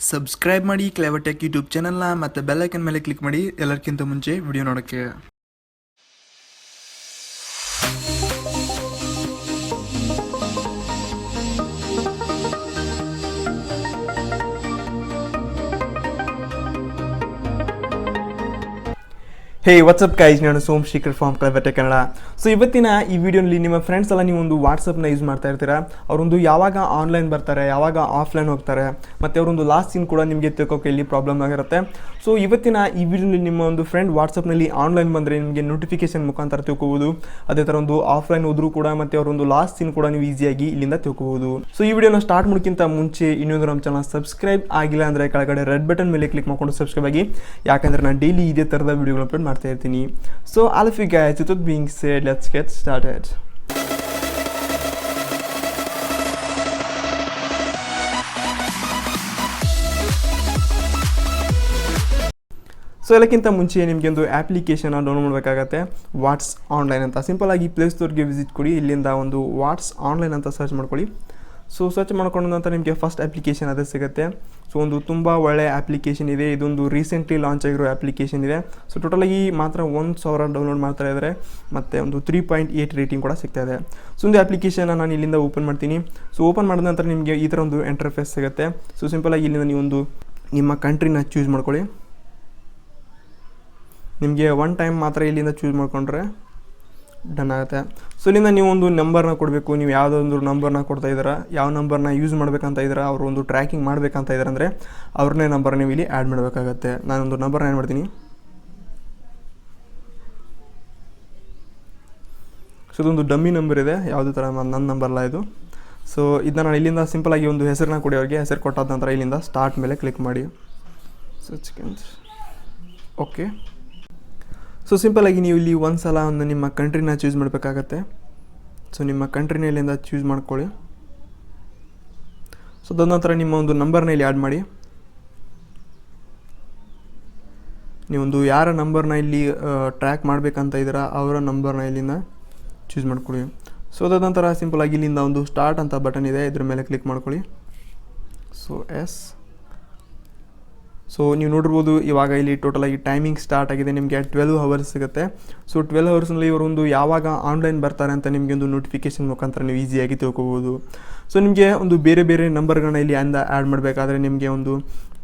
Subscribe ಮಾಡಿ ಕ್ಲೇವಟೆಕ್ YouTube ಚಾನಲ್ನ ಮತ್ತು ಬೆಲ್ಲೈಕನ್ ಮೇಲೆ ಕ್ಲಿಕ್ ಮಾಡಿ ಎಲ್ಲರಿಗಿಂತ ಮುಂಚೆ ವಿಡಿಯೋ ನೋಡೋಕ್ಕೆ ಹೇ ವಾಟ್ಸಪ್ ಗೈಸ್ ನಾನು ಸೋಮ್ ಶೇಖರ್ ಫಾರ್ಮ್ ಕ್ಲಬಟೆ ಕನ್ನಡ so ಇವತ್ತಿನ ಈ ವಿಡಿಯೋನಲ್ಲಿ ನಿಮ್ಮ ಫ್ರೆಂಡ್ಸ್ ಎಲ್ಲ ನೀವು ಒಂದು ವಾಟ್ಸಪ್ನ ಯೂಸ್ ಮಾಡ್ತಾ ಇರ್ತೀರಾ? ಅವರೊಂದು ಯಾವಾಗ ಆನ್ಲೈನ್ ಬರ್ತಾರೆ, ಯಾವಾಗ ಆಫ್ಲೈನ್ ಹೋಗ್ತಾರೆ, ಮತ್ತು ಅವರೊಂದು ಲಾಸ್ಟ್ ಸೀನ್ ಕೂಡ ನಿಮಗೆ ತಿಳ್ಕೊಕ್ಕೆ ಇಲ್ಲಿ ಪ್ರಾಬ್ಲಮ್ ಆಗಿರುತ್ತೆ. ಸೊ ಇವತ್ತಿನ ಈ ವಿಡಿಯೋನಲ್ಲಿ ನಿಮ್ಮ ಒಂದು ಫ್ರೆಂಡ್ ವಾಟ್ಸಪ್ನಲ್ಲಿ ಆನ್ಲೈನ್ ಬಂದರೆ ನಿಮಗೆ ನೋಟಿಫಿಕೇಶನ್ ಮುಖಾಂತರ ತಿಳ್ಕೋಬೋದು. ಅದೇ ಥರ ಒಂದು ಆಫ್ಲೈನ್ ಹೋದರೂ ಕೂಡ ಮತ್ತು ಅವರೊಂದು ಲಾಸ್ಟ್ ಸೀನ್ ಕೂಡ ನೀವು ಈಸಿಯಾಗಿ ಇಲ್ಲಿಂದ ತಿಳ್ಕೋಬೋದು. ಸೊ ಈ ವಿಡಿಯೋನ ಸ್ಟಾರ್ಟ್ ಮಾಡೋಕ್ಕಿಂತ ಮುಂಚೆ ಇನ್ನೊಂದು ನಮ್ಮ ಚಾನಲ್ ಸಬ್ಸ್ಕ್ರೈಬ್ ಆಗಿಲ್ಲ ಅಂದರೆ ಕೆಳಗಡೆ ರೆಡ್ ಬಟನ್ ಮೇಲೆ ಕ್ಲಿಕ್ ಮಾಡ್ಕೊಂಡು ಸಬ್ಸ್ಕ್ರೈಬ್ ಆಗಿ. ಯಾಕಂದರೆ ನಾನು ಡೈಲಿ ಇದೇ ಥರದ ವಿಡಿಯೋಗಳು ಅಪ್ಲೋಡ್ ಮಾಡ್ತಾ ಇರ್ತೀನಿ. So all of you ಗ್ಯಾಚ್ being said let's get started. So ಎಲ್ಲಕ್ಕಿಂತ ಮುಂಚೆ ನಿಮಗೆ ಒಂದು ಆ್ಯಪ್ಲಿಕೇಶನ್ನ ಡೌನ್ಲೋಡ್ ಮಾಡಬೇಕಾಗತ್ತೆ. ವಾಟ್ಸ್ ಆನ್ಲೈನ್ ಅಂತ. ಸಿಂಪಲ್ ಆಗಿ ಪ್ಲೇಸ್ಟೋರ್ಗೆ ವಿಸಿಟ್ ಕೊಡಿ. ಇಲ್ಲಿಂದ ಒಂದು ವಾಟ್ಸ್ ಆನ್ಲೈನ್ ಅಂತ ಸರ್ಚ್ ಮಾಡ್ಕೊಳ್ಳಿ. ಸೊ ಸರ್ಚ್ ಮಾಡ್ಕೊಂಡ ನಂತರ ನಿಮಗೆ ಫಸ್ಟ್ ಅಪ್ಲಿಕೇಶನ್ ಅದೇ ಸಿಗುತ್ತೆ. ಸೊ ಒಂದು ತುಂಬ ಒಳ್ಳೆಯ ಅಪ್ಲಿಕೇಶನ್ ಇದೆ. ಇದೊಂದು ರೀಸೆಂಟ್ಲಿ ಲಾಂಚ್ ಆಗಿರೋ ಅಪ್ಲಿಕೇಶನ್ ಇದೆ. ಸೊ ಟೋಟಲಾಗಿ ಮಾತ್ರ ಒಂದು ಸಾವಿರ ಡೌನ್ಲೋಡ್ ಮಾಡ್ತಾ ಇದ್ದಾರೆ ಮತ್ತು ಒಂದು ತ್ರೀ ಪಾಯಿಂಟ್ ಏಯ್ಟ್ ರೇಟಿಂಗ್ ಕೂಡ ಸಿಗ್ತಾ ಇದೆ. ಸೊ ಒಂದು ಅಪ್ಲಿಕೇಶನ್ನ ನಾನು ಇಲ್ಲಿಂದ ಓಪನ್ ಮಾಡ್ತೀನಿ. ಸೊ ಓಪನ್ ಮಾಡಿದ ನಂತರ ನಿಮಗೆ ಈ ಥರ ಒಂದು ಎಂಟರ್ಫೇಸ್ ಸಿಗುತ್ತೆ. ಸೊ ಸಿಂಪಲಾಗಿ ಇಲ್ಲಿಂದ ನೀವು ಒಂದು ನಿಮ್ಮ ಕಂಟ್ರಿನ ಚೂಸ್ ಮಾಡ್ಕೊಳ್ಳಿ. ನಿಮಗೆ ಒನ್ ಟೈಮ್ ಮಾತ್ರ ಇಲ್ಲಿಂದ ಚೂಸ್ ಮಾಡಿಕೊಂಡ್ರೆ ಡನ್ ಆಗುತ್ತೆ. ಸೊ ಇಲ್ಲಿಂದ ನೀವು ಒಂದು ನಂಬರ್ನ ಕೊಡಬೇಕು, ನೀವು ಯಾವುದೊಂದು ನಂಬರ್ನ ಕೊಡ್ತಾ ಇದ್ದೀರಾ, ಯಾವ ನಂಬರ್ನ ಯೂಸ್ ಮಾಡಬೇಕಂತ ಇದ್ದೀರಾ, ಅವರು ಒಂದು ಟ್ರ್ಯಾಕಿಂಗ್ ಮಾಡಬೇಕಂತ ಇದ್ದಾರೆ ಅಂದರೆ ಅವ್ರನ್ನೇ ನಂಬರ್ ನೀವು ಇಲ್ಲಿ ಆ್ಯಡ್ ಮಾಡಬೇಕಾಗತ್ತೆ. ನಾನೊಂದು ನಂಬರ್ನ ಏನು ಮಾಡ್ತೀನಿ. ಸೊ ಇದೊಂದು ಡಮ್ಮಿ ನಂಬರ್ ಇದೆ. ಯಾವುದೇ ಥರ ನನ್ನ ನಂಬರ್ ಅಲ್ಲ ಇದು. ಸೊ ಇದನ್ನ ನಾನು ಇಲ್ಲಿಂದ ಸಿಂಪಲಾಗಿ ಒಂದು ಹೆಸರನ್ನ ಕೊಡಿ ಅವ್ರಿಗೆ. ಹೆಸರು ಕೊಟ್ಟಾದ ನಂತರ ಇಲ್ಲಿಂದ ಸ್ಟಾರ್ಟ್ ಮೇಲೆ ಕ್ಲಿಕ್ ಮಾಡಿ. ಸೊ ಚಿಕನ್ ಓಕೆ ಸೊ ಸಿಂಪಲಾಗಿ ನೀವು ಇಲ್ಲಿ ಒಂದು ಸಲ ಒಂದು ನಿಮ್ಮ ಕಂಟ್ರಿನ ಚೂಸ್ ಮಾಡಬೇಕಾಗತ್ತೆ. ಸೊ ನಿಮ್ಮ ಕಂಟ್ರಿನ ಇಲ್ಲಿಂದ ಚೂಸ್ ಮಾಡ್ಕೊಳ್ಳಿ. ಸೊ ನಂತರ ನಿಮ್ಮ ಒಂದು ನಂಬರ್ನ ಇಲ್ಲಿ ಆ್ಯಡ್ ಮಾಡಿ. ನೀವೊಂದು ಯಾರ ನಂಬರ್ನ ಇಲ್ಲಿ ಟ್ರ್ಯಾಕ್ ಮಾಡಬೇಕಂತ ಇದ್ದೀರಾ, ಅವರ ನಂಬರ್ನ ಇಲ್ಲಿಂದ ಚೂಸ್ ಮಾಡ್ಕೊಳ್ಳಿ. ಸೊ ನಂತರ ಸಿಂಪಲಾಗಿ ಇಲ್ಲಿಂದ ಒಂದು ಸ್ಟಾರ್ಟ್ ಅಂತ ಬಟನ್ ಇದೆ. ಇದ್ರ ಮೇಲೆ ಕ್ಲಿಕ್ ಮಾಡ್ಕೊಳ್ಳಿ. ಸೊ ಎಸ್ ಸೊ ನೀವು ನೋಡಿರ್ಬೋದು, ಇವಾಗ ಇಲ್ಲಿ ಟೋಟಲ್ ಆಗಿ ಟೈಮಿಂಗ್ ಸ್ಟಾರ್ಟ್ ಆಗಿದೆ, ನಿಮಗೆ ಟ್ವೆಲ್ವ್ ಅವರ್ಸ್ ಸಿಗುತ್ತೆ. ಸೊ ಟ್ವೆಲ್ವ್ ಅವರ್ಸ್ನಲ್ಲಿ ಇವರೊಂದು ಯಾವಾಗ ಆನ್ಲೈನ್ ಬರ್ತಾರೆ ಅಂತ ನಿಮಗೆ ಒಂದು ನೋಟಿಫಿಕೇಶನ್ ಮುಖಾಂತರ ನೀವು ಈಸಿಯಾಗಿ ತಿಳ್ಕೊಬೋದು. ಸೊ ನಿಮಗೆ ಒಂದು ಬೇರೆ ಬೇರೆ ನಂಬರ್ಗಳನ್ನ ಇಲ್ಲಿ ಅಂದ ಆ್ಯಡ್ ಮಾಡಬೇಕಾದ್ರೆ ನಿಮಗೆ ಒಂದು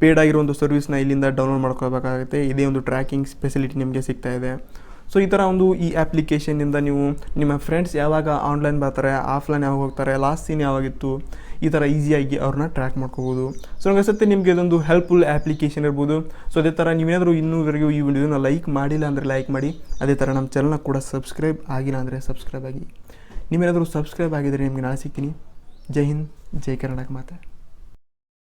ಪೇಡ್ ಆಗಿರೋ ಒಂದು ಸರ್ವಿಸ್ನ ಇಲ್ಲಿಂದ ಡೌನ್ಲೋಡ್ ಮಾಡ್ಕೋಬೇಕಾಗುತ್ತೆ ಇದೇ ಒಂದು ಟ್ರ್ಯಾಕಿಂಗ್ ಫೆಸಿಲಿಟಿ ನಿಮಗೆ ಸಿಗ್ತಾ ಇದೆ. ಸೊ ಈ ಥರ ಒಂದು ಈ ಆ್ಯಪ್ಲಿಕೇಶನಿಂದ ನೀವು ನಿಮ್ಮ ಫ್ರೆಂಡ್ಸ್ ಯಾವಾಗ ಆನ್ಲೈನ್ ಬರ್ತಾರೆ ಆಫ್ಲೈನ್ ಯಾವಾಗ ಹೋಗ್ತಾರೆ ಲಾಸ್ಟ್ ಸೀನ್ ಯಾವಾಗಿತ್ತು, ಈ ಥರ ಈಸಿಯಾಗಿ ಅವ್ರನ್ನ ಟ್ರ್ಯಾಕ್ ಮಾಡ್ಕೋಬೋದು. ಸೊ ನನಗೆ ಅನ್ಸುತ್ತೆ ನಿಮಗೆ ಇದೊಂದು ಹೆಲ್ಪ್ಫುಲ್ ಆ್ಯಪ್ಲಿಕೇಶನ್ ಇರ್ಬೋದು. ಸೊ ಅದೇ ಥರ ನೀವೇನಾದರೂ ಇನ್ನೂವರೆಗೂ ಈ ವಿಡಿಯೋನ ಲೈಕ್ ಮಾಡಿಲ್ಲ ಅಂದರೆ ಲೈಕ್ ಮಾಡಿ. ಅದೇ ಥರ ನಮ್ಮ ಚಾನಲ್ನ ಕೂಡ ಸಬ್ಸ್ಕ್ರೈಬ್ ಆಗಿಲ್ಲ ಅಂದರೆ ಸಬ್ಸ್ಕ್ರೈಬ್ ಆಗಿ. ನೀವೇನಾದರೂ ಸಬ್ಸ್ಕ್ರೈಬ್ ಆಗಿದರೆ ನಿಮಗೆ ನಾಳೆ ಸಿಗ್ತೀನಿ. ಜೈ ಹಿಂದ್, ಜೈ ಕರ್ನಾಟಕ ಮಾತೆ.